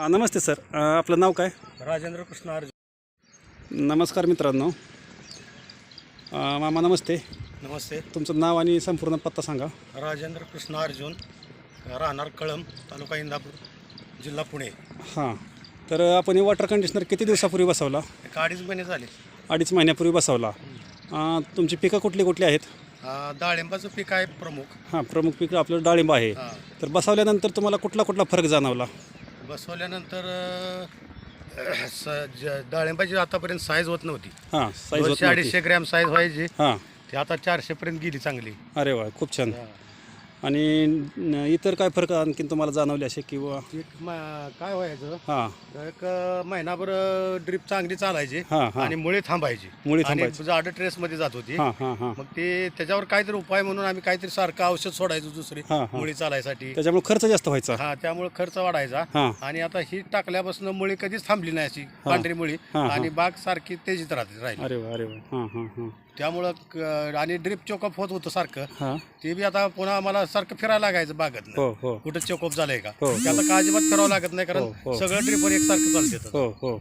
अ, नमस्ते sir. अ, आपलं नाव काय? राजेंद्र कृष्ण अर्जुन नमस्कार मित्रांनो. अ, मामा नमस्ते. नमस्ते. तुमचं नाव आणि संपूर्ण पत्ता सांगा. राजेंद्र कृष्ण अर्जुन राहणार कळम तालुका इंदापूर जिल्हा पुणे. हां. तर आपण हे वॉटर कंडिशनर किती दिवसापूर्वी बसवला? एक अडीच महिने झाले. अडीच महिन्यापूर्वी बसवला. अ, तुमची पिकं कुठली कुठली आहेत? अं, डाळिंबाचं पीक आहे प्रमुख. हां प्रमुख पीक आपलं डाळिंब आहे. हां. तर बसवल्यानंतर तुम्हाला कुठला कुठला फरक जाणवला? बसवल्यानंतर अं, स- ज- डाळिंबाची आतापर्यंत साईज होत नव्हती. हां साईज होत दोनशे नव्हती. अडीचशे ग्रॅम साईज व्हायची. हां. ती आता चारशे पर्यंत गेली चांगली. अरे वा खूप छान. आणि न- इतर काय फरक आणखीन तुम्हाला जाणवले असे किंवा? एक म- काय व्हायचं? हां. एक अं, महिनाभर ड्रीप चांगली चालायची हां हां. आणि मुळे थांबायची. मुळी आणि थांबायची. जाड ट्रेस मध्ये जात होती हां हां हां. मग ते त्याच्यावर काहीतरी उपाय म्हणून आम्ही काहीतरी सारखं औषध सोडायचो दुसरी हां हां. मुळी चालायसाठी. त्याच्यामुळे खर्च जास्त व्हायचा. हा त्यामुळे खर्च वाढायचा. हां. आणि आता ही टाकल्यापासून मुळी कधीच थांबली नाही अशी पांढरी मुळी. हां. आणि बाग सारखी तेजीत राहते राहिली. अरे वा अरे वा. हां हां हां. त्यामुळं क- आणि ड्रिप चोकअप होत होतं सारखं. हां. ते बी आता पुन्हा आम्हाला सारखं फिरायला लागायचं बागत. हो हो. कुठं चोकअप झालंय का? हो, ते आता का अजिबात फिरावं लागत नाही कारण हो. सगळं ड्रिपवर एकसारखं चालते हो हो.